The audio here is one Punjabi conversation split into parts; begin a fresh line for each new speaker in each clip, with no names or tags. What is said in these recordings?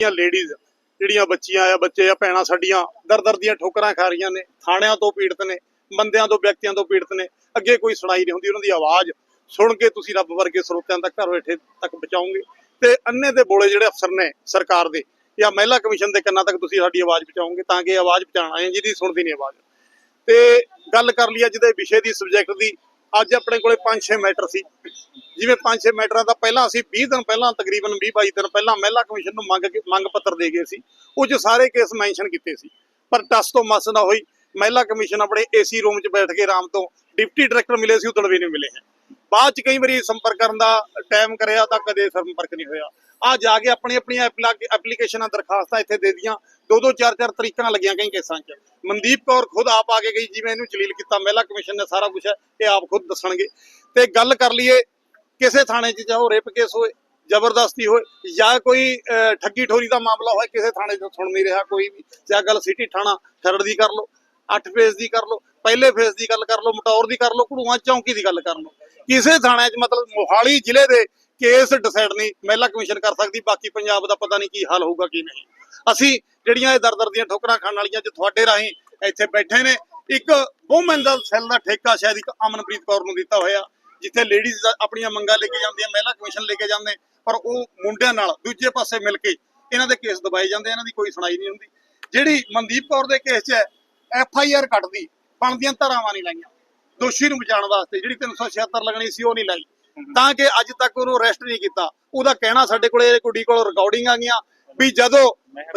ਜਿਹੜੀਆਂ ਲੇਡੀਜ਼ ਜਿਹੜੀਆਂ ਬੱਚੀਆਂ ਆ, ਬੱਚੇ ਆ, ਭੈਣਾਂ ਸਾਡੀਆਂ ਦਰ ਦਰ ਦੀਆਂ ਠੋਕਰਾਂ ਖਾ ਰਹੀਆਂ ਨੇ, ਥਾਣਿਆਂ ਤੋਂ ਪੀੜਤ ਨੇ, ਬੰਦਿਆਂ ਤੋਂ, ਵਿਅਕਤੀਆਂ ਤੋਂ ਪੀੜਤ ਨੇ, ਅੱਗੇ ਕੋਈ ਸੁਣਾਈ ਨਹੀਂ ਹੁੰਦੀ, ਉਹਨਾਂ ਦੀ ਆਵਾਜ਼ ਸੁਣ ਕੇ ਤੁਸੀਂ ਰੱਬ ਵਰਗੇ ਸਰੋਤਿਆਂ ਤੱਕ, ਘਰ ਬੈਠੇ ਤੱਕ ਪਹੁੰਚਾਓਗੇ। ਤੇ ਅੰਨੇ ਦੇ ਬੋਲੇ ਜਿਹੜੇ ਅਫਸਰ ਨੇ ਸਰਕਾਰ ਦੇ ਜਾਂ ਮਹਿਲਾ ਕਮਿਸ਼ਨ ਦੇ ਕੰਨਾਂ ਤੱਕ ਤੁਸੀਂ ਸਾਡੀ ਆਵਾਜ਼ ਪਹੁੰਚਾਓਗੇ ਤਾਂ ਕਿ ਆਵਾਜ਼ ਪਹੁੰਚਾਉਣਾ ਹੈ, ਜਿਹਦੀ ਸੁਣਦੀ ਨਹੀਂ ਆਵਾਜ਼। ਤੇ ਗੱਲ ਕਰ ਲਈ ਅੱਜ ਦੇ ਵਿਸ਼ੇ ਦੀ ਸਬਜੈਕਟ ਦੀ ਅੱਜ ਆਪਣੇ ਕੋਲੇ 5-6 ਮੈਟਰ ਸੀ। ਜਿਵੇਂ 5-6 ਮੈਟਰਾਂ ਦਾ ਪਹਿਲਾਂ ਅਸੀਂ 20 ਦਿਨ ਪਹਿਲਾਂ, ਤਕਰੀਬਨ 20-22 ਦਿਨ ਪਹਿਲਾਂ ਮਹਿਲਾ ਕਮਿਸ਼ਨ ਨੂੰ ਮੰਗ ਕੇ- ਮੰਗ ਪੱਤਰ ਦੇ ਗਏ ਸੀ। ਉਹ 'ਚ ਸਾਰੇ ਕੇਸ ਮੈਂਸ਼ਨ ਕੀਤੇ ਸੀ। ਪਰ ਟਸ ਤੋਂ ਮਸ ਨਾ ਹੋਈ। ਮਹਿਲਾ ਕਮਿਸ਼ਨ ਆਪਣੇ ਏਸੀ ਰੂਮ 'ਚ ਬੈਠ ਕੇ ਆਰਾਮ ਤੋਂ ਡਿਪਟੀ ਡਾਇਰੈਕਟਰ ਮਿਲੇ ਸੀ ਉਦੋਂ ਵੀ ਨਹੀਂ ਮਿਲੇ ਹੈ। ਬਾਅਦ 'ਚ ਕਈ ਵਾਰੀ ਸੰਪਰਕ ਕਰਨ ਦਾ ਟਾਈਮ ਕਰਿਆ ਤਾਂ ਕਦੇ ਸੰਪਰਕ ਨਹੀਂ ਹੋਇਆ। ਆ ਜਾ ਕੇ ਆਪਣੀ ਆਪਣੀਆਂ ਐਪਲੀਕੇਸ਼ਨਾਂ ਦਰਖਾਸਤਾਂ ਇੱਥੇ ਦੇ ਦੀਆਂ ਦੋ ਦੋ ਚਾਰ ਚਾਰ ਤਰੀਕਾਂ ਲੱਗੀਆਂ ਕਈ ਕੇਸਾਂ 'ਚ। ਮਨਦੀਪ ਕੌਰ ਖੁਦ ਆਪ ਆ ਕੇ ਗਈ ਜਿਵੇਂ ਇਹਨੂੰ ਜਲੀਲ ਕੀਤਾ ਮਹਿਲਾ ਕਮਿਸ਼ਨ ਨੇ ਸਾਰਾ ਕੁਝ ਇਹ ਆਪ ਖੁਦ ਦੱਸਣਗੇ। ਤੇ ਗੱਲ ਕਰ ਲਈਏ ਕਿਸੇ ਥਾਣੇ 'ਚ ਚਾਹੋ ਰੇਪ ਕੇਸ ਹੋਏ ਜ਼ਬਰਦਸਤੀ ਹੋਏ ਜਾਂ ਕੋਈ ਅਹ, ਠੱਗੀ ਠੋਰੀ ਦਾ ਮਾਮਲਾ ਹੋਏ ਕਿਸੇ ਥਾਣੇ 'ਚ ਸੁਣ ਨਹੀਂ ਰਿਹਾ ਕੋਈ ਵੀ ਜਾਂ ਗੱਲ ਸਿਟੀ ਥਾਣਾ ਖਰੜ ਦੀ ਕਰ ਲਓ 8 ਫੇਜ਼ ਦੀ ਕਰ ਲਓ ਪਹਿਲੇ ਫੇਸ ਦੀ ਗੱਲ ਕਰ ਲਓ ਮਟੌਰ ਦੀ ਕਰ ਲਓ ਘੜੂਆਂ ਚੌਂਕੀ ਦੀ ਗੱਲ ਕਰ ਲਓ। ਕਿਸੇ ਥਾਣੇ 'ਚ ਮਤਲਬ ਮੋਹਾਲੀ ਜ਼ਿਲ੍ਹੇ ਦੇ ਕੇਸ ਡਿਸਾਈਡ ਨਹੀਂ, ਮਹਿਲਾ ਕਮਿਸ਼ਨ ਕਰ ਸਕਦੀ, ਬਾਕੀ ਪੰਜਾਬ ਦਾ ਪਤਾ ਨਹੀਂ ਕੀ ਹਾਲ ਹੋਊਗਾ ਕੀ ਨਹੀਂ। ਅਸੀਂ ਜਿਹੜੀਆਂ ਇਹ ਦਰਦਰ ਦੀਆਂ ਠੋਕਰਾਂ ਖਾਣ ਵਾਲੀਆਂ ਜੇ ਤੁਹਾਡੇ ਰਾਹੀਂ ਇੱਥੇ ਬੈਠੇ ਨੇ, ਇੱਕ ਵੂਮਨ ਦਾ ਸੈੱਲ ਦਾ ਠੇਕਾ ਸ਼ਾਇਦ ਇੱਕ ਅਮਨਪ੍ਰੀਤ ਕੌਰ ਨੂੰ ਦਿੱਤਾ ਹੋਇਆ, ਜਿੱਥੇ ਲੇਡੀਜ਼ ਆਪਣੀਆਂ ਮੰਗਾਂ ਲੈ ਕੇ ਜਾਂਦੀਆਂ ਮਹਿਲਾ ਕਮਿਸ਼ਨ ਲੈ ਕੇ ਜਾਂਦੇ ਪਰ ਉਹ ਮੁੰਡਿਆਂ ਨਾਲ ਦੂਜੇ ਪਾਸੇ ਮਿਲ ਕੇ ਇਹਨਾਂ ਦੇ ਕੇਸ ਦਬਾਏ ਜਾਂਦੇ ਇਹਨਾਂ ਦੀ ਕੋਈ ਸੁਣਾਈ ਨਹੀਂ ਹੁੰਦੀ। ਜਿਹੜੀ ਮਨਦੀਪ ਕੌਰ ਦੇ ਕੇਸ 'ਚ ਐਫ ਆਈ ਆਰ ਕੱਟਦੀ, ਬਣਦੀਆਂ ਧਾਰਾਵਾਂ ਨਹੀਂ ਲਾਈਆਂ। ਦੋਸ਼ੀ ਨੂੰ ਬਚਾਉਣ ਵਾਸਤੇ ਜਿਹੜੀ 376 ਲੱਗਣੀ ਸੀ ਉਹ ਨਹੀਂ ਲਾਈ। ਤਾਂ ਕਿ ਅੱਜ ਤੱਕ ਉਹਨੂੰ ਅਰੈਸਟ ਨਹੀਂ ਕੀਤਾ। ਉਹਦਾ ਕਹਿਣਾ ਸਾਡੇ ਕੋਲੇ ਕੁੜੀ ਕੋਲ ਰਿਕਾਰਡਿੰਗ ਆ ਗਈਆਂ ਵੀ ਜਦੋਂ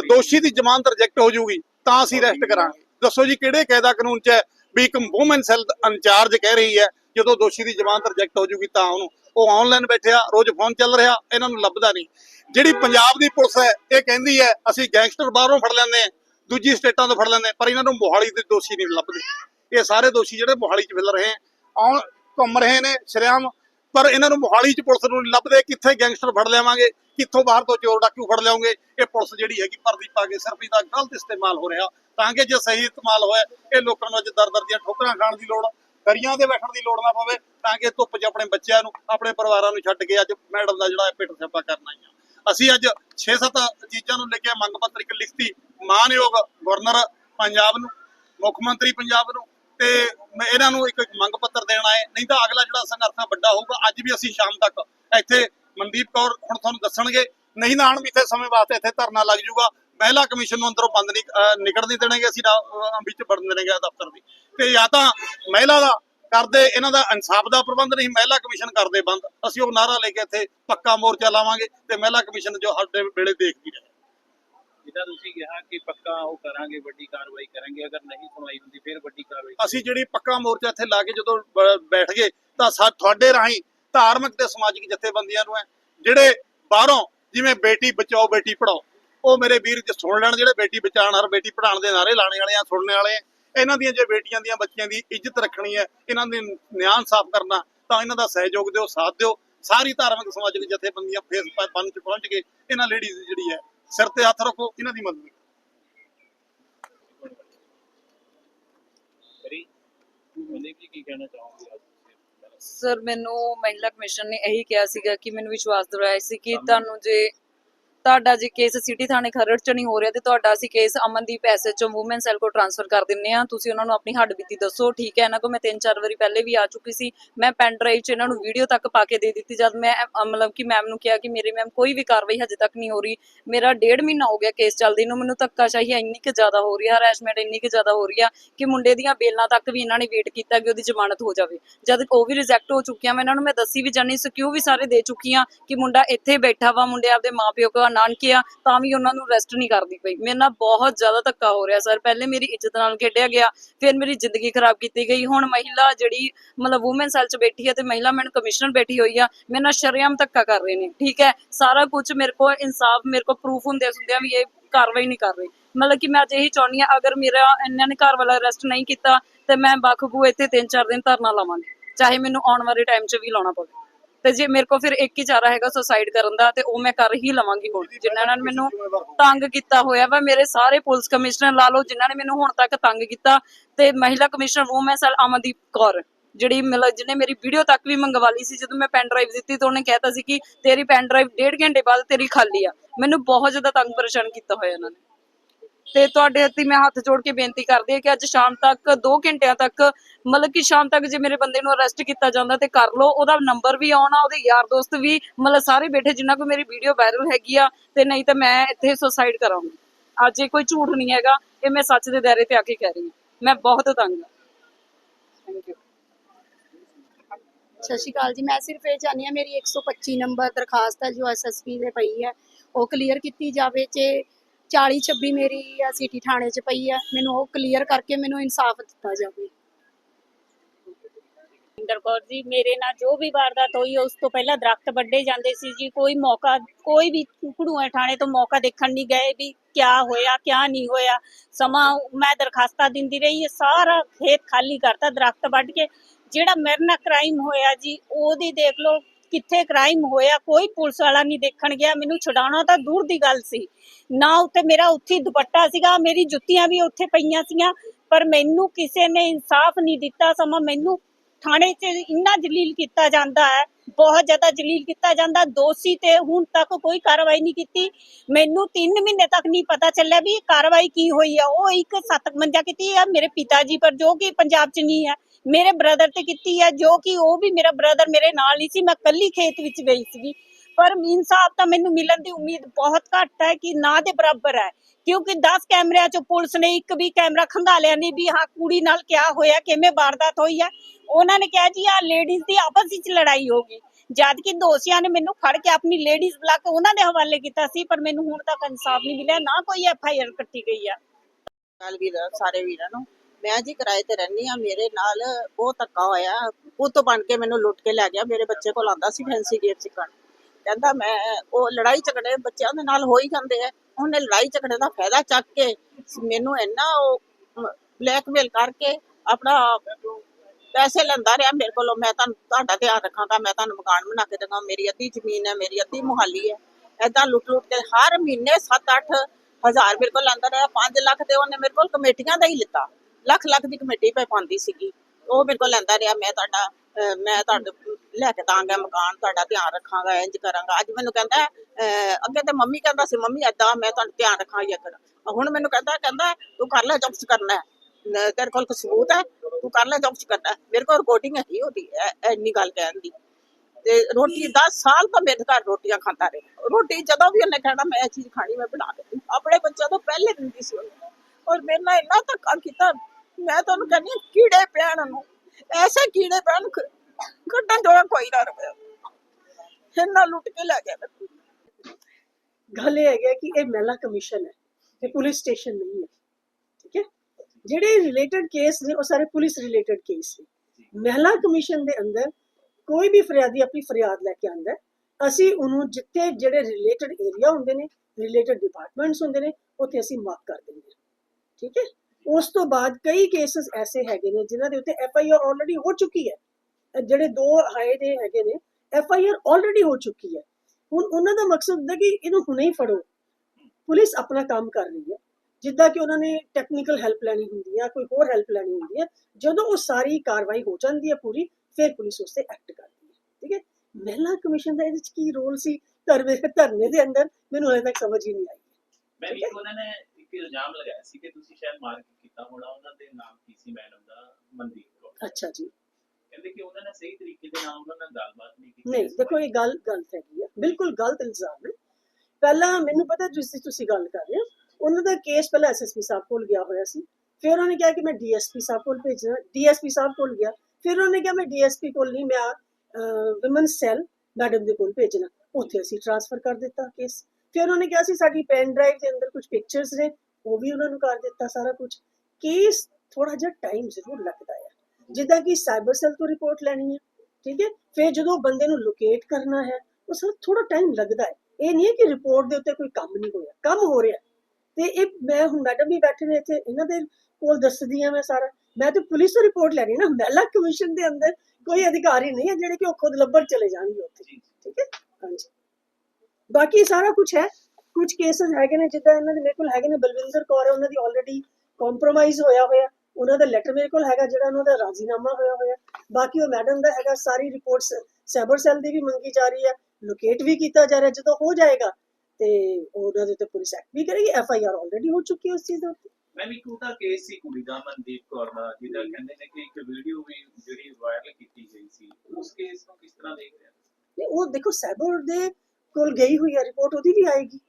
ਦੋਸ਼ੀ ਦੀ ਜ਼ਮਾਨਤ ਰਿਜੈਕਟ ਹੋ ਜਾਊਗੀ ਤਾਂ ਅਸੀਂ ਅਰੈਸਟ ਕਰਾਂਗੇ। ਦੱਸੋ ਜੀ ਕਿਹੜੇ ਕਾਇਦਾ ਕਾਨੂੰਨ 'ਚ ਹੈ ਵੀ ਇੱਕ ਵੂਮਨ ਸੈੱਲ ਇੰਚਾਰਜ ਕਹਿ ਰਹੀ ਹੈ ਜਦੋਂ ਦੋਸ਼ੀ ਦੀ ਜ਼ਮਾਨਤ ਰਿਜੈਕਟ ਹੋ ਜਾਊਗੀ ਤਾਂ ਉਹਨੂੰ। ਉਹ ਆਨਲਾਈਨ ਬੈਠਿਆ ਰੋਜ਼ ਫੋਨ ਚੱਲ ਰਿਹਾ ਇਹਨਾਂ ਨੂੰ ਲੱਭਦਾ ਨਹੀਂ। ਜਿਹੜੀ ਪੰਜਾਬ ਦੀ ਪੁਲਿਸ ਹੈ ਇਹ ਕਹਿੰਦੀ ਹੈ ਅਸੀਂ ਗੈਂਗਸਟਰ ਬਾਹਰੋਂ ਫੜ ਲੈਂਦੇ ਹਾਂ ਦੂਜੀ ਸਟੇਟਾਂ ਤੋਂ ਫੜ ਲੈਂਦੇ ਹਾਂ, ਪਰ ਇਹਨਾਂ ਨੂੰ ਮੋਹਾਲੀ ਦੇ ਦੋਸ਼ੀ ਨਹੀਂ ਲੱਭਦੇ। ਇਹ ਸਾਰੇ ਦੋਸ਼ੀ ਜਿਹੜੇ ਮੋਹਾਲੀ 'ਚ ਫਿਲ ਰਹੇ ਆਉਣ ਘੁੰਮ ਰਹੇ ਨੇ ਸ਼ਰੇਆਮ, ਪਰ ਇਹਨਾਂ ਨੂੰ ਮੋਹਾਲੀ 'ਚ ਪੁਲਿਸ ਨੂੰ ਲੱਭਦੇ, ਕਿੱਥੇ ਗੈਂਗਸਟਰ ਫੜ ਲਿਆਵਾਂਗੇ, ਕਿੱਥੋਂ ਬਾਹਰ ਤੋਂ ਚੋਰ ਡਾਕੂ ਫੜ ਲਿਆਉਂਗੇ, ਇਹ ਪੁਲਿਸ ਜਿਹੜੀ ਹੈਗੀ ਪਰਦੀ ਪਾ ਕੇ ਸਿਰਫ ਇਹਦਾ ਗਲਤ ਇਸਤੇਮਾਲ ਹੋ ਰਿਹਾ, ਤਾਂ ਕਿ ਜੇ ਸਹੀ ਇਸਤੇਮਾਲ ਹੋਇਆ, ਇਹ ਲੋਕਾਂ ਨੂੰ ਅੱਜ ਦਰ ਦਰ ਦੀਆਂ ਠੋਕਰਾਂ ਖਾਣ ਦੀ ਲੋੜ, ਦਰੀਆਂ ਤੇ ਬੈਠਣ ਦੀ ਲੋੜ ਨਾ ਪਵੇ, ਤਾਂ ਕਿ ਧੁੱਪ 'ਚ ਆਪਣੇ ਬੱਚਿਆਂ ਨੂੰ, ਆਪਣੇ ਪਰਿਵਾਰਾਂ ਨੂੰ ਛੱਡ ਕੇ ਅੱਜ ਮੈਡਮ ਦਾ ਜਿਹੜਾ ਪਿੱਟ ਸਿਆਪਾ ਕਰਨ ਹੀ ਆ ਅਸੀਂ ਅੱਜ 6-7 ਚੀਜ਼ਾਂ ਨੂੰ ਲੈ ਕੇ ਮੰਗ ਪੱਤਰ ਇੱਕ ਲਿਖਤੀ ਮਾਨਯੋਗ ਗਵਰਨਰ ਪੰਜਾਬ ਨੂੰ, ਮੁੱਖ ਮੰਤਰੀ ਪੰਜਾਬ ਨੂੰ ਤੇ ਮੈਂ ਇਹਨਾਂ ਨੂੰ ਇੱਕ ਮੰਗ ਪੱਤਰ ਦੇਣਾ ਆਏ। ਨਹੀਂ ਤਾਂ ਅਗਲਾ ਜਿਹੜਾ ਸੰਘਰਸ਼ ਆ ਵੱਡਾ ਹੋਊਗਾ ਅੱਜ ਵੀ ਅਸੀਂ ਸ਼ਾਮ ਤੱਕ ਇੱਥੇ ਮਨਦੀਪ ਕੌਰ ਹੁਣ ਤੁਹਾਨੂੰ ਦੱਸਣਗੇ। ਨਹੀਂ ਤਾਂ ਅਣਮਿੱਥੇ ਸਮੇਂ ਵਾਸਤੇ ਇੱਥੇ ਧਰਨਾ ਲੱਗ ਜਾਊਗਾ। ਮਹਿਲਾ ਕਮਿਸ਼ਨ ਨੂੰ ਅੰਦਰੋਂ ਬੰਦ ਨਹੀਂ ਅਹ ਨਿਕਲ ਨਹੀਂ ਦੇਣਗੇ ਅਸੀਂ ਨਾ, ਅਹ ਵਿੱਚ ਵੜਨ ਦੇਣਗੇ ਦਫ਼ਤਰ ਦੀ। ਤੇ ਜਾਂ ਤਾਂ ਮਹਿਲਾ ਦਾ ਕਰਦੇ ਇਹਨਾਂ ਦਾ ਇਨਸਾਫ ਦਾ ਪ੍ਰਬੰਧ ਨਹੀਂ ਮਹਿਲਾ ਕਮਿਸ਼ਨ ਕਰਦੇ ਬੰਦ। ਅਸੀਂ ਉਹ ਨਾਰਾ ਲੈ ਕੇ ਇੱਥੇ ਪੱਕਾ ਮੋਰਚਾ ਲਾਵਾਂਗੇ ਤੇ ਮਹਿਲਾ ਕਮਿਸ਼ਨ ਜੋ ਸਾਡੇ ਵੇਲੇ ਦੇਖਦੀ ਰਹੇ।
ਜਿੱਦਾਂ ਤੁਸੀਂ ਕਿਹਾ ਕਿ ਪੱਕਾ ਉਹ ਕਰਾਂਗੇ ਵੱਡੀ ਕਾਰਵਾਈ ਕਰਾਂਗੇ ਅਗਰ ਨਹੀਂ ਸੁਣਵਾਈ ਹੁੰਦੀ ਫਿਰ ਵੱਡੀ ਕਾਰਵਾਈ
ਅਸੀਂ ਜਿਹੜੀ ਪੱਕਾ ਮੋਰਚਾ ਇੱਥੇ ਲਾ ਕੇ ਜਦੋਂ ਬੈਠ ਗਏ ਤਾਂ ਤੁਹਾਡੇ ਰਾਹੀਂ ਧਾਰਮਿਕ ਤੇ ਸਮਾਜਿਕ ਜਥੇਬੰਦੀਆਂ ਨੂੰ ਹੈ ਜਿਹੜੇ ਬਾਹਰੋਂ ਜਿਵੇਂ ਬੇਟੀ ਬਚਾਓ ਬੇਟੀ ਪੜਾਓ ਉਹ ਮੇਰੇ ਵੀਰ ਜੇ ਸੁਣ ਲੈਣ ਜਿਹੜੇ ਬੇਟੀ ਬਚਾਉਣ ਹਰ ਬੇਟੀ ਪੜਾਉਣ ਦੇ ਨਾਰੇ ਲਾਣੇ ਵਾਲੇ ਆ ਸੁਣਨੇ ਵਾਲੇ ਆ ਇਹਨਾਂ ਦੀਆਂ ਜੇ ਬੇਟੀਆਂ ਦੀਆਂ ਬੱਚਿਆਂ ਦੀ ਇੱਜ਼ਤ ਰੱਖਣੀ ਹੈ ਇਹਨਾਂ ਦੇ ਨਿਆਂ ਇਨਸਾਫ ਕਰਨਾ ਤਾਂ ਇਹਨਾਂ ਦਾ ਸਹਿਯੋਗ ਦਿਓ ਸਾਥ ਦਿਓ ਸਾਰੀ ਧਾਰਮਿਕ ਸਮਾਜਿਕ ਜਥੇਬੰਦੀਆਂ ਫੇਸ ਪ- ਪੰਨ ਚ ਪਹੁੰਚ ਕੇ ਇਹਨਾਂ ਲੇਡੀਜ਼ ਜਿਹੜੀ ਹੈ ਸਿਰ ਤੇ ਹੱਥ ਰੱਖੋ ਇਹਨਾਂ ਦੀ ਮਦਦ?
ਸਰ ਮੈਨੂੰ ਮਹਿਲਾ ਕਮਿਸ਼ਨ ਨੇ ਇਹੀ ਕਿਹਾ ਸੀਗਾ ਕਿ ਮੈਨੂੰ ਵਿਸ਼ਵਾਸ ਦਿਵਾਇਆ ਸੀ ਕਿ ਤੁਹਾਨੂੰ ਜੇ ਤੁਹਾਡਾ ਜੇ ਕੇਸ ਸਿਟੀ ਥਾਣੇ ਖਰੜ ਚ ਨਹੀਂ ਹੋ ਰਿਹਾ ਤੇ ਤੁਹਾਡਾ ਅਸੀਂ case Amandeep SHO woman cell ਕੋ ਟ੍ਰਾਂਸਫਰ ਕਰ ਦਿੰਨੇ ਆ। ਤੁਸੀਂ ਉਹਨਾਂ ਨੂੰ ਆਪਣੀ ਹੱਡ ਦੱਸੋ, ਠੀਕ ਹੈ? ਇਹਨਾਂ ਕੋ ਮੈਂ ਤਿੰਨ ਚਾਰ ਵਾਰੀ ਪਹਿਲੇ ਵੀ ਆ ਚੁੱਕੀ ਸੀ। ਮੈਂ ਪੈਨ ਡਰਾਈਵ ਚ ਇਹਨਾਂ ਨੂੰ ਵੀਡੀਓ ਤੱਕ ਪਾ ਕੇ ਦੇ ਦਿੱਤੀ। ਜਦ ਮੈਂ ਮਤਲਬ ਕਿ ਮੈਮ ਨੂੰ ਕਿਹਾ ਕਿ ਮੇਰੇ ਮੈਮ ਕੋਈ ਵੀ ਕਾਰਵਾਈ ਹਜੇ ਤੱਕ ਨਹੀਂ ਹੋ ਰਹੀ। ਮੇਰਾ ਡੇਢ ਮਹੀਨਾ ਹੋ ਗਿਆ ਕੇਸ ਚੱਲਦੇ ਨੂੰ। ਮੈਨੂੰ ਧੱਕਾਸ਼ਾਹੀ ਇੰਨੀ ਕਿ ਜ਼ਿਆਦਾ ਹੋ ਰਹੀ ਹੈ ਹਰੈਸਮੈਂਟ ਇੰਨੀ ਕਿ ਜ਼ਿਆਦਾ ਹੋ ਰਹੀ ਆ ਕਿ ਮੁੰਡੇ ਦੀਆਂ ਬੇਲਾਂ ਤੱਕ ਵੀ ਇਹਨਾਂ ਨੇ ਵੇਟ ਕੀਤਾ ਕਿ ਉਹਦੀ ਜ਼ਮਾਨਤ ਹੋ ਜਾਵੇ। ਜਦ ਉਹ ਵੀ ਰਿਜੈਕਟ ਹੋ ਚੁੱਕੀਆਂ, ਮੈਂ ਇਹਨਾਂ ਨੂੰ ਮੈਂ ਦੱਸੀ ਵੀ ਜਾਨੀ ਸਿਕਿਉ ਵੀ ਸਾਰੇ ਦੇ ਚੁੱਕੀ ਆ ਕਿ ਮੁੰਡਾ ਇੱਥੇ ਬੈਠਾ ਵਾ, ਮੁੰਡੇ ਆਪਦੇ ਮਾਪਿਓ ਕੋ ਨਾਨਕੇ ਆ, ਤਾਂ ਵੀ ਉਹਨਾਂ ਨੂੰ ਰੈਸਟ ਨਹੀਂ ਕਰਦੀ ਪਈ। ਮੇਰੇ ਨਾਲ ਬਹੁਤ ਜ਼ਿਆਦਾ ਧੱਕਾ ਹੋ ਰਿਹਾ ਸਰ। ਪਹਿਲੇ ਮੇਰੀ ਇੱਜ਼ਤ ਨਾਲ ਖੇਡਿਆ ਗਿਆ, ਫਿਰ ਮੇਰੀ ਜ਼ਿੰਦਗੀ ਖਰਾਬ ਕੀਤੀ ਗਈ। ਹੁਣ ਮਹਿਲਾ ਜਿਹੜੀ, ਮਤਲਬ ਵੂਮਨ ਸੈੱਲ 'ਚ ਬੈਠੀ ਹੈ ਤੇ ਮਹਿਲਾ ਮੈਨ ਕਮਿਸ਼ਨਰ ਬੈਠੀ ਹੋਈ ਆ, ਮੇਰੇ ਨਾਲ ਸ਼ਰੇਆਮ ਧੱਕਾ ਕਰ ਰਹੇ ਨੇ, ਠੀਕ ਹੈ? ਸਾਰਾ ਕੁਝ ਮੇਰੇ ਕੋਲ ਇਨਸਾਫ, ਮੇਰੇ ਕੋਲ ਪ੍ਰੂਫ ਹੁੰਦੇ ਸੁਣਦੇ ਆ ਵੀ ਇਹ ਕਾਰਵਾਈ ਨਹੀਂ ਕਰ ਰਹੀ। ਮਤਲਬ ਕਿ ਮੈਂ ਅੱਜ ਇਹੀ ਚਾਹੁੰਦੀ ਆ ਅਗਰ ਮੇਰਾ ਇਹਨਾਂ ਨੇ ਘਰ ਵਾਲਾ ਅਰੈਸਟ ਨਹੀਂ ਕੀਤਾ, ਤੇ ਮੈਂ ਬਖਬੂ ਇੱਥੇ 3-4 ਦਿਨ ਧਰਨਾ ਲਾਵਾਂਗੀ। ਚਾਹੇ ਮੈਨੂੰ ਆਉਣ ਵਾਲੇ ਟਾਈਮ 'ਚ ਵੀ ਲਾਉਣਾ ਪਵੇ। ਤੇ ਜੇ ਮੇਰੇ ਕੋਲ ਫਿਰ ਇੱਕ ਹੀ ਚਾਰਾ ਹੈਗਾ ਸੁਸਾਈਡ ਕਰਨ ਦਾ ਤੇ ਉਹ ਮੈਂ ਕਰ ਹੀ ਲਵਾਂਗੀ ਹੁਣ। ਜਿਨ੍ਹਾਂ ਨੇ ਮੈਨੂੰ ਤੰਗ ਕੀਤਾ ਹੋਇਆ ਵਾ ਮੇਰੇ ਸਾਰੇ ਪੁਲਿਸ ਕਮਿਸ਼ਨਰ ਲਾ ਲਓ ਜਿਨ੍ਹਾਂ ਨੇ ਮੈਨੂੰ ਹੁਣ ਤੱਕ ਤੰਗ ਕੀਤਾ ਤੇ ਮਹਿਲਾ commissioner woman cell Amandeep Kaur ਜਿਹੜੀ ਮਤਲਬ ਜਿਹਨੇ ਮੇਰੀ ਵੀਡੀਓ ਤੱਕ ਵੀ ਮੰਗਵਾ ਲਈ ਸੀ ਜਦੋਂ ਮੈਂ ਪੈਨ ਡਰਾਈਵ ਦਿੱਤੀ ਤਾਂ ਉਹਨੇ ਕਹਿਤਾ ਸੀ ਕਿ ਤੇਰੀ ਪੈਨ ਡਰਾਈਵ ਡੇਢ ਘੰਟੇ ਬਾਅਦ ਤੇਰੀ ਖਾਲੀ ਆ। ਮੈਨੂੰ ਬਹੁਤ ਜ਼ਿਆਦਾ ਤੰਗ ਪਰੇਸ਼ਾਨ ਕੀਤਾ ਹੋਇਆ ਇਹਨਾਂ ਨੇ। ਤੇ ਤੁਹਾਡੇ ਅੱਤੀ ਮੈਂ ਹੱਥ ਜੋੜ ਕੇ ਬੇਨਤੀ ਕਰਦੀ ਹਾਂ ਕਿ ਅੱਜ ਸ਼ਾਮ ਤੱਕ 2 ਘੰਟਿਆਂ ਤੱਕ, ਮਤਲਬ ਕਿ ਸ਼ਾਮ ਤੱਕ ਜੇ ਮੇਰੇ ਬੰਦੇ ਨੂੰ ਅਰੈਸਟ ਕੀਤਾ ਜਾਂਦਾ ਤੇ ਕਰ ਲਓ, ਉਹਦਾ ਨੰਬਰ ਵੀ ਆਉਣਾ, ਉਹਦੇ ਯਾਰ ਦੋਸਤ ਵੀ, ਮਤਲਬ ਸਾਰੇ ਬੈਠੇ ਜਿੰਨਾ ਕੋ ਮੇਰੀ ਵੀਡੀਓ ਵਾਇਰਲ ਹੈਗੀ ਆ ਤੇ ਨਹੀਂ ਤਾਂ ਮੈਂ ਇੱਥੇ ਸੁਸਾਈਡ ਕਰਾਂਗੀ। ਅੱਜ ਇਹ ਕੋਈ ਝੂਠ ਨਹੀਂ ਹੈਗਾ, ਇਹ ਮੈਂ ਸੱਚ ਦੇ ਦਾਇਰੇ ਤੇ ਆ ਕੇ ਕਹਿ ਰਹੀ ਹਾਂ। ਮੈਂ ਬਹੁਤ ਤੰਗ ਹਾਂ ਥੈਂਕ ਯੂ
ਸਤਿ ਸ਼੍ਰੀ ਅਕਾਲ ਜੀ, ਮੈਂ ਸਿਰਫ ਇਹ ਚਾਹੁੰਦੀ ਹਾਂ ਮੇਰੀ 125 ਨੰਬਰ ਦਰਖਾਸਤ ਹੈ ਜੋ ਐਸਐਸਪੀ ਦੇ ਪਈ ਹੈ, ਉਹ ਕਲੀਅਰ ਕੀਤੀ ਜਾਵੇ ਤੇ 40 26 ਮੇਰੀ ਆ ਸਿਟੀ ਥਾਣੇ 'ਚ ਪਈ ਹੈ ਮੈਨੂੰ ਉਹ ਕਲੀਅਰ ਕਰਕੇ ਮੈਨੂੰ ਇਨਸਾਫ ਦਿੱਤਾ ਜਾਵੇ।
ਇੰਦਰ ਕੌਰ ਜੀ, ਮੇਰੇ ਨਾਲ ਜੋ ਵੀ ਵਾਰਦਾਤ ਹੋਈ, ਉਸ ਤੋਂ ਪਹਿਲਾਂ ਦਰਖਤ ਵੱਡੇ ਜਾਂਦੇ ਸੀ ਜੀ। ਕੋਈ ਮੌਕਾ, ਕੋਈ ਵੀ ਘੜੂਏ ਥਾਣੇ ਤੋਂ ਮੌਕਾ ਦੇਖਣ ਨਹੀਂ ਗਏ ਵੀ ਕਿਆ ਹੋਇਆ, ਕਿਆ ਨਹੀਂ ਹੋਇਆ। ਸਮਾਂ ਮੈਂ ਦਰਖਾਸਤਾਂ ਦਿੰਦੀ ਰਹੀ ਸਾਰਾ ਖੇਤ ਖਾਲੀ ਕਰਤਾ ਦਰਖਤ ਵੱਢ ਕੇ। ਜਿਹੜਾ ਮੇਰੇ ਨਾਲ ਕ੍ਰਾਈਮ ਹੋਇਆ ਜੀ, ਉਹਦੀ ਦੇਖ ਲਓ ਕਿੱਥੇ ਕ੍ਰਾਈਮ ਹੋਇਆ, ਕੋਈ ਪੁਲਿਸ ਵਾਲਾ ਨਹੀਂ ਦੇਖਣ ਗਿਆ, ਮੈਨੂੰ ਛਡਾਉਣਾ ਤਾਂ ਦੂਰ ਦੀ ਗੱਲ ਸੀ। ਨਾ ਉੱਤੇ ਮੇਰਾ ਉੱਥੇ ਦੁਪੱਟਾ ਸੀਗਾ, ਮੇਰੀ ਜੁੱਤੀਆਂ ਵੀ ਉੱਥੇ ਪਈਆਂ ਸੀਗੀਆਂ ਪਰ ਮੈਨੂੰ ਕਿਸੇ ਨੇ ਇਨਸਾਫ ਨਹੀਂ ਦਿੱਤਾ ਸਮਾਂ। ਮੈਨੂੰ ਥਾਣੇ 'ਚ ਇੰਨਾ ਜਲੀਲ ਕੀਤਾ ਜਾਂਦਾ ਹੈ, ਬਹੁਤ ਜ਼ਿਆਦਾ ਜਲੀਲ ਕੀਤਾ ਜਾਂਦਾ। ਦੋਸ਼ੀ ਤੇ ਹੁਣ ਤੱਕ ਕੋਈ ਕਾਰਵਾਈ ਨਹੀਂ ਕੀਤੀ। ਮੈਨੂੰ 3 ਮਹੀਨੇ ਤੱਕ ਨਹੀਂ ਪਤਾ ਚੱਲਿਆ ਵੀ ਕਾਰਵਾਈ ਕੀ ਹੋਈ ਆ। ਉਹ ਇੱਕ ਸੱਤ ਮੰਜਾ ਕੀਤੀ ਆ ਮੇਰੇ ਪਿਤਾ ਜੀ, ਪਰ ਜੋ ਕਿ ਪੰਜਾਬ 'ਚ ਨਹੀਂ ਹੈ। ਮੇਰੇ ਬ੍ਰਦਰ ਤੇ ਕੀਤੀ ਹੈ ਜੋ ਕਿ ਉਹ ਵੀ ਮੇਰਾ ਬ੍ਰਦਰ ਮੇਰੇ ਨਾਲ ਨਹੀਂ ਸੀ, ਮੈਂ ਕੱਲੀ ਖੇਤ ਵਿੱਚ ਗਈ ਸੀਗੀ। ਪਰ ਇਨਸਾਫ ਤਾਂ ਮੈਨੂੰ ਮਿਲਣ ਦੀ ਉਮੀਦ ਬਹੁਤ ਘੱਟ ਹੈ ਕਿ ਨਾ ਦੇ ਬਰਾਬਰ ਹੈ। ਕਿਉਂਕਿ 10 ਕੈਮਰਿਆਂ ਚੋਂ ਪੁਲਿਸ ਨੇ ਇੱਕ ਵੀ ਕੈਮਰਾ ਖੰਗਾਲਿਆ ਨਹੀਂ ਵੀ ਹਾਂ, ਕੁੜੀ ਨਾਲ ਕਿਆ ਹੋਇਆ, ਕਿਵੇਂ ਵਾਰਦਾਤ ਹੋਈ ਹੈ। ਉਹਨਾਂ ਨੇ ਕਿਹਾ ਜੀ ਆ ਲੇਡੀਜ਼ ਦੀ ਆਪਸ ਵਿੱਚ ਲੜਾਈ ਹੋ ਗਈ। ਜਦ ਕਿ ਦੋਸ਼ੀਆਂ ਨੇ ਮੈਨੂੰ ਫੜ ਕੇ ਆਪਣੀ ਲੇਡੀਜ਼ ਬੁਲਾ ਕੇ ਉਹਨਾਂ ਦੇ ਹਵਾਲੇ ਕੀਤਾ ਸੀ, ਪਰ ਮੈਨੂੰ ਹੁਣ ਤੱਕ ਇਨਸਾਫ ਨਹੀਂ ਮਿਲਿਆ, ਨਾ ਕੋਈ ਐਫ ਆਈ ਆਰ ਕੱਟੀ ਗਈ ਆ।
ਨਾਲ ਵੀਰ, ਸਾਰੇ ਵੀਰਾਂ ਨੂੰ ਮੈਂ ਜੀ ਕਿਰਾਏ ਤੇ ਰਹਿੰਦੀ ਆ ਮੇਰੇ ਨਾਲ ਬਹੁਤ ਧੱਕਾ ਹੋਇਆ। ਪੁੱਤ ਬਣ ਕੇ ਮੈਨੂੰ ਲੁੱਟ ਕੇ ਲੈ ਗਿਆ। ਮੇਰੇ ਬੱਚੇ ਕੋਲ ਆਂਦਾ ਸੀ ਫੈਂਸੀ ਗੇਟ ਸਿੱਖਣ। ਕਹਿੰਦਾ ਮੈਂ, ਉਹ ਲੜਾਈ ਝਗੜੇ ਬੱਚਿਆਂ ਦੇ ਨਾਲ ਹੋ ਹੀ ਜਾਂਦੇ ਆ। ਉਹਨੇ ਲੜਾਈ ਝਗੜੇ ਦਾ ਫਾਇਦਾ ਚੱਕ ਕੇ ਮੈਨੂੰ ਇੰਨਾ ਉਹ ਬਲੈਕਮੇਲ ਕਰਕੇ ਆਪਣਾ ਪੈਸੇ ਲੈਂਦਾ ਰਿਹਾ ਮੇਰੇ ਕੋਲੋਂ। ਮੈਂ ਤੁਹਾਨੂੰ, ਤੁਹਾਡਾ ਧਿਆਨ ਰੱਖਾਂਗਾ, ਮੈਂ ਤੁਹਾਨੂੰ ਮਕਾਨ ਬਣਾ ਕੇ ਦੇਵਾਂਗਾ ਮੇਰੀ ਅੱਧੀ ਜ਼ਮੀਨ ਹੈ, ਮੇਰੀ ਅੱਧੀ ਮੁਹਾਲੀ ਹੈ। ਐਦਾਂ ਲੁੱਟ ਲੁੱਟ ਕੇ ਹਰ ਮਹੀਨੇ 7-8 ਹਜ਼ਾਰ ਮੇਰੇ ਕੋਲ ਲੈਂਦਾ ਰਿਹਾ। 5 ਲੱਖ ਤੇ ਉਹਨੇ ਮੇਰੇ ਕੋਲ ਕਮੇਟੀਆਂ ਦਾ ਹੀ ਲਿੱਤਾ। ਲੱਖ ਲੱਖ ਦੀ ਕਮੇਟੀ ਪੈ ਪਾਉਂਦੀ ਸੀਗੀ। ਉਹ ਮੇਰੇ ਕੋਲ ਲੈਂਦਾ ਰਿਹਾ, ਮੈਂ ਤੁਹਾਡਾ ਮੈਂ ਤੁਹਾਡੇ ਲੈ ਕੇ ਦਾਂਗਾ ਮਕਾਨ, ਤੁਹਾਡਾ ਧਿਆਨ ਰੱਖਾਂਗਾ ਇੰਜ ਕਰਾਂਗਾ। ਅੱਜ ਮੈਨੂੰ ਕਹਿੰਦਾ ਅੱਗੇ ਤੇ ਮੰਮੀ ਕਹਿੰਦਾ ਸੀ, ਮੰਮੀ, ਏਦਾਂ ਮੈਂ ਤੁਹਾਨੂੰ ਧਿਆਨ ਰੱਖਾਂ ਜਾਂ ਕਰਾਂ ਹੁਣ ਮੈਨੂੰ ਕਹਿੰਦਾ ਕਹਿੰਦਾ, ਤੂੰ ਕਰ ਲੈ ਜੌਬਸ ਕਰਨਾ ਤੇਰੇ ਕੋਲ ਕੋਈ ਸਬੂਤ ਹੈ? ਤੂੰ ਕਰ ਲੈ ਜੌਬਸ ਕਰਨਾ ਮੇਰੇ ਕੋਲ ਰਿਕਾਰਡਿੰਗ ਹੈਗੀ ਉਹਦੀ, ਐ- ਗੱਲ ਕਹਿਣ ਦੀ। ਤੇ ਰੋਟੀ 10 ਸਾਲ ਤੋਂ ਮੇਰੇ ਘਰ ਰੋਟੀਆਂ ਖਾਂਦਾ ਰਿਹਾ। ਰੋਟੀ ਜਦੋਂ ਵੀ ਉਹਨੇ ਕਹਿਣਾ, ਮੈਂ ਇਹ ਚੀਜ਼ ਖਾਣੀ, ਮੈਂ ਬਣਾ ਦਿੰਦੀ। ਆਪਣੇ ਬੱਚਿਆਂ ਤੋਂ ਪਹਿਲੇ ਦਿੰਦੀ ਸੀ ਉਹਨੂੰ। ਔਰ ਮੇਰੇ ਨਾਲ ਇੰਨਾ ਧੱਕਾ ਕੀਤਾ ਮੈਂ ਤੁਹਾਨੂੰ ਕਹਿੰਦੀ ਕੀੜੇ ਪੈਣ ਨੂੰ, ਐਸੇ ਕੀੜੇ ਪੈਣ ਕੱਢਣ ਜੋਗਾ ਕੋਈ ਨਾ ਰਵੇ। ਇੰਨਾ ਲੁੱਟ ਕੇ ਲੈ ਗਿਆ
ਗੱਲ ਇਹ ਹੈਗਾ ਕਿ ਇਹ ਮਹਿਲਾ ਕਮਿਸ਼ਨ ਹੈ, ਇਹ ਪੁਲਿਸ ਸਟੇਸ਼ਨ ਨਹੀਂ ਹੈ, ਠੀਕ ਹੈ? ਜਿਹੜੇ ਰਿਲੇਟਡ ਕੇਸ ਨੇ, ਉਹ ਸਾਰੇ ਪੁਲਿਸ ਰਿਲੇਟਡ ਕੇਸ ਨੇ। ਮਹਿਲਾ ਕਮਿਸ਼ਨ ਦੇ ਅੰਦਰ ਕੋਈ ਵੀ ਫਰਿਆਦੀ ਆਪਣੀ ਫਰਿਆਦ ਲੈ ਕੇ ਆਂਦਾ ਅਸੀਂ ਉਹਨੂੰ ਜਿੱਥੇ ਜਿਹੜੇ ਰਿਲੇਟਡ ਏਰੀਆ ਹੁੰਦੇ ਨੇ ਰਿਲੇਟਡ ਡਿਪਾਰਟਮੈਂਟਸ ਹੁੰਦੇ ਨੇ, ਉੱਥੇ ਅਸੀਂ ਮਾਰਕ ਕਰ ਦਿੰਦੇ ਠੀਕ ਹੈ? ਉਸ ਤੋਂ ਬਾਅਦ ਕਈ ਕੇਸਸ ਐਸੇ ਹੈਗੇ ਨੇ ਜਿਨ੍ਹਾਂ ਦੇ ਉੱਤੇ ਐਫ ਆਈ ਆਰ ਆਲਰੇਡੀ ਹੋ ਚੁੱਕੀ ਹੈ। ਜਿਹੜੇ ਦੋ ਹਾਏ ਦੇ ਹੈਗੇ ਨੇ ਐਫ ਆਈ ਆਰ ਆਲਰੇਡੀ ਹੋ ਚੁੱਕੀ ਹੈ। ਹੁਣ ਉਹਨਾਂ ਦਾ ਮਕਸਦ ਹੁੰਦਾ ਕਿ ਇਹਨੂੰ ਹੁਣੇ ਹੀ ਫੜੋ। ਪੁਲਿਸ ਆਪਣਾ ਕੰਮ ਕਰ ਰਹੀ ਹੈ। ਜਿੱਦਾਂ ਕਿ ਉਹਨਾਂ ਨੇ ਟੈਕਨੀਕਲ ਹੈਲਪ ਲੈਣੀ ਹੁੰਦੀ ਹੈ ਕੋਈ ਹੋਰ ਹੈਲਪ ਲੈਣੀ ਹੁੰਦੀ ਹੈ ਜਦੋਂ ਉਹ ਸਾਰੀ ਕਾਰਵਾਈ ਹੋ ਜਾਂਦੀ ਹੈ ਪੂਰੀ ਫਿਰ ਪੁਲਿਸ ਉਸ ਤੇ ਐਕਟ ਕਰਦੀ ਹੈ। ਠੀਕ ਹੈ? ਮਹਿਲਾ ਕਮਿਸ਼ਨ ਦਾ ਇਹਦੇ ਵਿੱਚ ਕੀ ਰੋਲ ਸੀ? ਧਰਨੇ ਧਰਨੇ ਦੇ ਅੰਦਰ ਮੈਨੂੰ ਹਲੇ ਤੱਕ ਸਮਝ ਹੀ ਨਹੀਂ ਆਈ।
ਮੈਂ ਵੀ ਉਹਨਾਂ ਨੇ ਇੱਕ ਇਲਜ਼ਾਮ ਲਗਾਇਆ ਸੀ ਕਿ ਤੁਸੀਂ ਸ਼ਾਇਦ ਮਾਰਕੀਟ ਕੀਤਾ ਹੋਣਾ ਉਹਨਾਂ ਦੇ ਨਾਮ ਕੀ ਸੀ ਮੈਡਮ ਦਾ ਮਨਦੀਪ ਕੌਰ
ਅੱਛਾ ਜੀ
ਕਹਿੰਦੇ ਕਿ ਉਹਨਾਂ ਨੇ ਸਹੀ ਤਰੀਕੇ ਦੇ ਨਾਲ ਉਹਨਾਂ ਨਾਲ ਗੱਲਬਾਤ ਨਹੀਂ ਕੀਤੀ
ਨਹੀਂ ਦੇਖੋ ਇਹ ਗੱਲ ਗਲਤ ਹੈਗੀ ਹੈ ਬਿਲਕੁਲ ਗਲਤ ਇਲਜ਼ਾਮ ਹੈ ਪਹਿਲਾਂ ਮੈਨੂੰ ਪਤਾ ਜਿਸ ਦੀ ਤੁਸੀਂ ਗੱਲ ਕਰ ਰਹੇ ਹੋ ਉਹਨਾਂ ਦਾ ਕੇਸ ਪਹਿਲਾਂ ਐਸਐਸਪੀ ਸਾਹਿਬ ਕੋਲ ਗਿਆ ਹੋਇਆ ਸੀ ਫਿਰ ਉਹਨਾਂ ਨੇ ਕਿਹਾ ਕਿ ਮੈਂ ਡੀਐਸਪੀ ਸਾਹਿਬ ਕੋਲ ਭੇਜਣਾ ਡੀਐਸਪੀ ਸਾਹਿਬ ਕੋਲ ਗਿਆ ਫਿਰ ਉਹਨਾਂ ਨੇ ਕਿਹਾ ਮੈਂ ਡੀਐਸਪੀ ਕੋਲ ਨਹੀਂ ਮੈਂ ਵਿਮਨ ਸੈੱਲ ਮੈਡਮ ਦੇ ਕੋਲ ਭੇਜਣਾ ਉੱਥੇ ਅਸੀਂ ਟ੍ਰਾਂਸਫਰ ਕਰ ਦਿੱਤਾ ਕੇਸ ਫਿਰ ਉਹਨਾਂ ਕਿਹਾ ਸੀ ਸਾਡੀ ਪੈਨ ਡਰਾਈਵ ਦੇ ਅੰਦਰ ਕੁਝ ਪਿਕਚਰਸ ਨੇ ਉਹ ਵੀ ਉਹਨਾਂ ਨੂੰ ਕਰ ਦਿੱਤਾ ਸਾਰਾ ਕੁਝ ਕੇਸ ਥੋੜਾ ਜਿਹਾ ਟਾਈਮ ਜ਼ਰੂਰ ਲੱਗਦਾ ਹੈ ਜਿੱਦਾਂ ਕਿ ਸਾਈਬਰ ਸੈੱਲ ਤੋਂ ਰਿਪੋਰਟ ਲੈਣੀ ਹੈ ਠੀਕ ਹੈ? ਫਿਰ ਜਦੋਂ ਬੰਦੇ ਨੂੰ ਲੋਕੇਟ ਕਰਨਾ ਹੈ ਉਹ ਸਰ ਥੋੜਾ ਟਾਈਮ ਲੱਗਦਾ ਹੈ। ਇਹ ਨਹੀਂ ਹੈ ਕਿ ਰਿਪੋਰਟ ਦੇ ਉੱਤੇ ਕੋਈ ਕੰਮ ਨਹੀਂ ਹੋਇਆ ਕੰਮ ਹੋ ਰਿਹਾ। ਤੇ ਇਹ ਮੈਂ ਹੁਣ ਮੈਡਮ ਵੀ ਬੈਠੇ ਨੇ ਇੱਥੇ ਇਹਨਾਂ ਦੇ ਕੋਲ ਦੱਸਦੀ ਆ ਮੈਂ ਸਾਰਾ। ਮੈਂ ਤੇ ਪੁਲਿਸ ਤੋਂ ਰਿਪੋਰਟ ਲੈਣੀ ਨਾ ਮਹਿਲਾ ਕਮਿਸ਼ਨ ਦੇ ਅੰਦਰ ਕੋਈ ਅਧਿਕਾਰੀ ਨਹੀਂ ਹੈ ਜਿਹੜੇ ਕਿ ਉਹ ਖੁਦ ਲੱਭਣ ਚਲੇ ਜਾਣਗੇ ਉੱਥੇ। ਠੀਕ ਹੈ? ਹਾਂਜੀ। ਬਾਕੀ ਸਾਰਾ ਕੁਝ ਹੈ। ਕੁਝ ਕੇਸਸ ਹੈਗੇ ਨੇ ਜਿੱਦਾਂ ਇਹਨਾਂ ਦੇ ਮੇਰੇ ਕੋਲ ਹੈਗੇ ਨੇ। ਬਲਵਿੰਦਰ ਕੌਰ ਹੈ ਉਹਨਾਂ ਦੀ ਆਲਰੇਡੀ ਕੰਪਰੋਮਾਈਜ਼ ਹੋਇਆ ਹੋਇਆ। ਉਹਨਾਂ ਦਾ ਲੈਟਰ ਮੇਰੇ ਕੋਲ ਹੈਗਾ ਜਿਹੜਾ ਉਹਨਾਂ ਦਾ ਰਾਜ਼ੀਨਾਮਾ ਹੋਇਆ ਹੋਇਆ। ਬਾਕੀ ਉਹ ਮੈਡਮ ਦਾ ਹੈਗਾ ਸਾਰੀ ਰਿਪੋਰਟਸ ਸਾਈਬਰ ਸੈੱਲ ਦੀ ਵੀ ਮੰਗੀ ਜਾ ਰਹੀ ਹੈ। ਲੋਕੇਟ ਵੀ ਕੀਤਾ ਜਾ ਰਿਹਾ ਜਦੋਂ ਹੋ ਜਾਏਗਾ ਤੇ ਉਹਨਾਂ ਦੇ ਉੱਤੇ ਪੁਲਿਸ ਐਕਟ ਵੀ ਕਰੇਗੀ। ਐਫ ਆਈ ਆਰ ਆਲਰੇਡੀ ਹੋ ਚੁੱਕੀ ਹੈ ਉਸ ਚੀਜ਼ ਦੇ ਉੱਤੇ।
ਮੈਂ ਵੀ ਉਹਦਾ ਕੇਸ ਸੀ ਕੁੜੀ ਦਾ ਮਨਦੀਪ ਕੌਰ ਦਾ ਜਿਹਦਾ ਕਹਿੰਦੇ ਨੇ ਕਿ ਇੱਕ ਵੀਡੀਓ ਵੀ ਜਿਹੜੀ ਵਾਇਰਲ ਕੀਤੀ ਗਈ ਸੀ। ਉਸ ਕੇਸ ਨੂੰ ਕਿਸ ਤਰ੍ਹਾਂ ਦੇਖ ਰਹੇ ਹੋ?
ਨਹੀਂ ਉਹ ਦੇਖੋ ਸਾਈਬਰ ਦੇ ਕੋਲ ਗਈ ਹੋਈ ਹੈ ਰਿਪੋਰਟ ਉਹਦੀ ਵੀ ਆਏਗੀ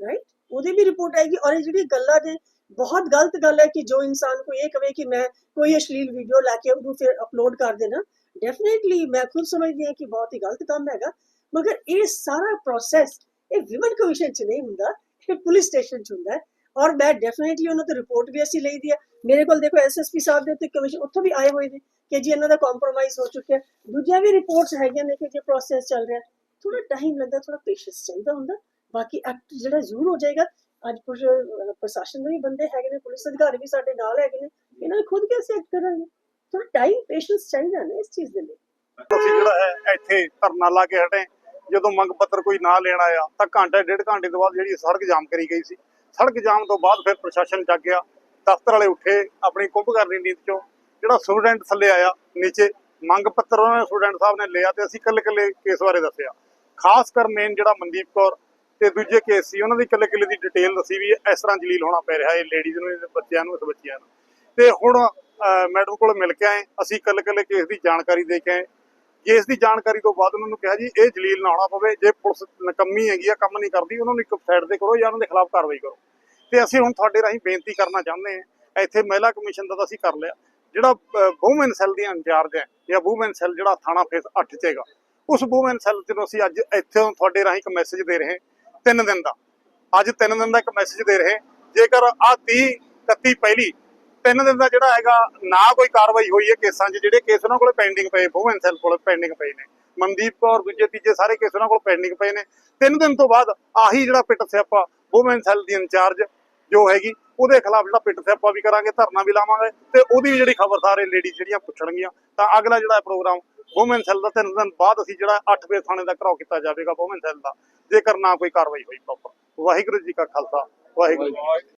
ਰਾਈਟ ਉਹਦੀ ਵੀ ਰਿਪੋਰਟ ਆਏਗੀ ਔਰ ਇਹ ਜਿਹੜੀ ਗੱਲਾਂ ਨੇ ਬਹੁਤ ਗਲਤ ਗੱਲ ਹੈ ਕਿ ਜੋ ਇਨਸਾਨ ਕੋਈ ਇਹ ਕਵੇ ਕਿ ਮੈਂ ਕੋਈ ਅਸ਼ਲੀਲ ਵੀਡੀਓ ਲੈ ਕੇ ਉਹਨੂੰ ਫਿਰ ਅਪਲੋਡ ਕਰ ਦੇਣਾ ਡੈਫੀਨਿਟਲੀ ਮੈਂ ਖੁਦ ਸਮਝਦੀ ਹਾਂ ਕਿ ਬਹੁਤ ਹੀ ਗਲਤ ਕੰਮ ਹੈਗਾ ਮਗਰ ਇਹ ਸਾਰਾ ਪ੍ਰੋਸੈਸ ਇਹ ਵਿਮਨ ਕਮਿਸ਼ਨ ਚ ਨਹੀਂ ਹੁੰਦਾ ਇਹ ਪੁਲਿਸ ਸਟੇਸ਼ਨ ਚ ਹੁੰਦਾ ਹੈ ਔਰ ਮੈਂ ਡੈਫੀਨਿਟਲੀ ਉਹਨਾਂ ਤੋਂ ਰਿਪੋਰਟ ਵੀ ਅਸੀਂ ਲਈ ਦੀ ਹੈ। ਮੇਰੇ ਕੋਲ ਦੇਖੋ ਐਸਐਸਪੀ ਸਾਹਿਬ ਦੇ ਉੱਤੇ ਕਮਿਸ਼ਨ ਉੱਥੋਂ ਵੀ ਆਏ ਹੋਏ ਨੇ ਕਿ ਜੀ ਇਹਨਾਂ ਦਾ ਕੰਪਰੋਮਾਈਜ਼ ਹੋ ਚੁੱਕਿਆ ਦੂਜੀਆਂ ਵੀ ਰਿਪੋਰਟਸ ਹੈਗੀਆਂ ਨੇ ਕਿ ਜੇ ਪ੍ਰੋਸੈਸ ਚੱਲ ਰਿਹਾ ਥੋੜਾ ਟਾਈਮ ਲੱਗਦਾ ਥੋੜਾ ਪੇਸ਼ੈਂਸ ਚਾਹੀਦਾ ਹੁੰਦਾ। ਬਾਕੀ ਐਕਟ ਜਿਹੜਾ ਜ਼ਰੂਰ ਹੋ ਜਾਏਗਾ, ਅੱਜ ਪੁਲਿਸ ਪ੍ਰਸ਼ਾਸਨ ਦੇ ਵੀ ਬੰਦੇ ਹੈਗੇ ਨੇ, ਪੁਲਿਸ ਅਧਿਕਾਰੀ ਵੀ ਸਾਡੇ ਨਾਲ ਹੈਗੇ ਨੇ, ਇਹਨਾਂ ਨੇ ਖੁਦ ਕੇ ਐਕਟ ਕਰਾਂਗੇ? ਥੋੜਾ ਟਾਈਮ ਪੇਸ਼ੈਂਸ ਚਾਹੀਦਾ ਨਾ ਇਸ ਚੀਜ਼ ਦੇ ਲਈ।
ਅਸੀਂ ਜਿਹੜਾ ਹੈ, ਇੱਥੇ ਧਰਨਾ ਲਾ ਕੇ ਹਟੇ। ਜਦੋਂ ਮੰਗ ਪੱਤਰ ਕੋਈ ਨਾ ਲੈਣ ਆਇਆ, ਤਾਂ ਘੰਟਾ, ਡੇਢ ਘੰਟੇ ਤੋਂ ਬਾਅਦ ਜਿਹੜੀ ਸੜਕ ਜਾਮ ਕਰੀ ਗਈ ਸੀ। ਸੜਕ ਜਾਮ ਤੋਂ ਬਾਅਦ ਫਿਰ ਪ੍ਰਸ਼ਾਸਨ ਜਾਗ ਗਿਆ। ਦਫ਼ਤਰ ਵਾਲੇ ਉੱਠੇ, ਆਪਣੀ ਕੁੰਭ ਕਰਨੀ ਨੀਤ ਚੋਂ ਜਿਹੜਾ ਸਟੂਡੈਂਟ ਥੱਲੇ ਆਇਆ, ਨੀਚੇ। ਮੰਗ ਪੱਤਰ ਉਹਨਾਂ ਨੇ ਸਟੂਡੈਂਟ ਸਾਹਿਬ ਨੇ ਲਿਆ ਤੇ ਅਸੀਂ ਕੱਲੇ ਕੱਲੇ ਕੇਸ ਬਾਰੇ ਦੱਸਿਆ। ਖਾਸ ਕਰ ਮੇਨ ਜਿਹੜਾ ਮਨਦੀਪ ਕੌਰ ਤੇ ਦੂਜੇ ਕੇਸ ਸੀ, ਉਹਨਾਂ ਦੀ ਇਕੱਲੇ ਇਕੱਲੇ ਦੀ ਡਿਟੇਲ ਦੱਸੀ ਵੀ ਇਸ ਤਰ੍ਹਾਂ ਜਲੀਲ ਹੋਣਾ ਪੈ ਰਿਹਾ, ਇਹ ਲੇਡੀਜ਼ ਨੂੰ, ਇਹ ਬੱਚਿਆਂ ਨੂੰ, ਇਸ ਬੱਚਿਆਂ ਨੂੰ। ਤੇ ਹੁਣ ਮੈਡਮ ਕੋਲ ਮਿਲ ਕੇ ਆਏ, ਅਸੀਂ ਇਕੱਲੇ ਇਕੱਲੇ ਕੇਸ ਦੀ ਜਾਣਕਾਰੀ ਦੇ ਕੇ ਆਏ। ਕੇਸ ਦੀ ਜਾਣਕਾਰੀ ਤੋਂ ਬਾਅਦ ਉਹਨਾਂ ਨੂੰ ਕਿਹਾ ਜੀ, ਇਹ ਜਲੀਲ ਨਾ ਹੋਣਾ ਪਵੇ, ਜੇ ਪੁਲਿਸ ਨਕੰਮੀ ਹੈਗੀ ਆ, ਕੰਮ ਨਹੀਂ ਕਰਦੀ, ਉਹਨਾਂ ਨੂੰ ਇੱਕ ਸਾਈਡ ਤੇ ਕਰੋ ਜਾਂ ਉਹਨਾਂ ਦੇ ਖਿਲਾਫ ਕਾਰਵਾਈ ਕਰੋ। ਤੇ ਅਸੀਂ ਹੁਣ ਤੁਹਾਡੇ ਰਾਹੀਂ ਬੇਨਤੀ ਕਰਨਾ ਚਾਹੁੰਦੇ ਹਾਂ, ਇੱਥੇ ਮਹਿਲਾ ਕਮਿਸ਼ਨ ਦਾ ਤਾਂ ਅਸੀਂ ਕਰ ਲਿਆ, ਜਿਹੜਾ ਵੂਮਨ ਸੈੱਲ ਦੀ ਇੰਚਾਰਜ ਹੈ, ਜਾਂ ਵੂਮਨ ਸੈੱਲ ਜਿਹੜਾ ਥਾਣਾ ਫੇਸ 8 ਚ ਹੈਗਾ ਉਸ ਵੂਮਨ ਸੈੱਲ ਨੂੰ ਅਸੀਂ ਅੱਜ ਇੱਥੇ ਤੁਹਾਡੇ ਰਾਹੀਂ ਇੱਕ ਮੈਸੇਜ ਦੇ ਰਹੇ ਤਿੰਨ ਦਿਨ ਦਾ। ਅੱਜ ਤਿੰਨ ਦਿਨ ਦਾ ਇੱਕ ਮੈਸੇਜ ਦੇ ਰਹੇ ਜੇਕਰ ਆ 30 31 ਪਹਿਲੀ, ਤਿੰਨ ਦਿਨ ਦਾ ਜਿਹੜਾ ਹੈਗਾ, ਨਾ ਕੋਈ ਕਾਰਵਾਈ ਹੋਈ ਹੈ ਕੇਸਾਂ 'ਚ, ਜਿਹੜੇ ਕੇਸ ਉਹਨਾਂ ਕੋਲੇ ਪੈਂਡਿੰਗ ਪਏ ਵੂਮਨ ਸੈੱਲ ਕੋਲੇ ਪੈਂਡਿੰਗ ਪਏ ਨੇ। ਮਨਦੀਪ ਕੌਰ, ਦੂਜੇ, ਤੀਜੇ ਸਾਰੇ ਕੇਸ ਉਹਨਾਂ ਕੋਲ ਪੈਂਡਿੰਗ ਪਏ ਨੇ। ਤਿੰਨ ਦਿਨ ਤੋਂ ਬਾਅਦ ਆਹੀ ਜਿਹੜਾ ਪਿੱਟ ਸਿਆਪਾ ਵੂਮਨ ਸੈੱਲ ਦੀ ਇੰਚਾਰਜ ਜੋ ਹੈਗੀ, ਉਹਦੇ ਖਿਲਾਫ ਜਿਹੜਾ ਪਿੱਟ ਸਿਆਪਾ ਵੀ ਕਰਾਂਗੇ, ਧਰਨਾ ਵੀ ਲਾਵਾਂਗੇ ਤੇ ਉਹਦੀ ਜਿਹੜੀ ਖਬਰ ਸਾਰੇ ਲੇਡੀ ਜਿਹੜੀਆਂ ਪੁੱਛਣਗੀਆਂ, ਤਾਂ ਅਗਲਾ ਜਿਹੜਾ ਪ੍ਰੋਗਰਾਮ ਵੂਮਨ ਸੈੱਲ ਦਾ ਤਿੰਨ ਦਿਨ ਬਾਅਦ ਅਸੀਂ ਜਿਹੜਾ 8 ਵਜੇ ਥਾਣੇ ਦਾ ਘਰਾਓ ਕੀਤਾ ਜਾਵੇਗਾ ਵੂਮਨ ਸੈੱਲ ਦਾ। ਜੇਕਰ ਨਾ ਕੋਈ ਕਾਰਵਾਈ ਹੋਈ ਪ੍ਰੋਪਰ ਵਾਹਿਗੁਰੂ ਜੀ ਕਾ ਖਾਲਸਾ। ਵਾਹਿਗੁਰੂ ਜੀ ਕੀ ਫਤਿਹ।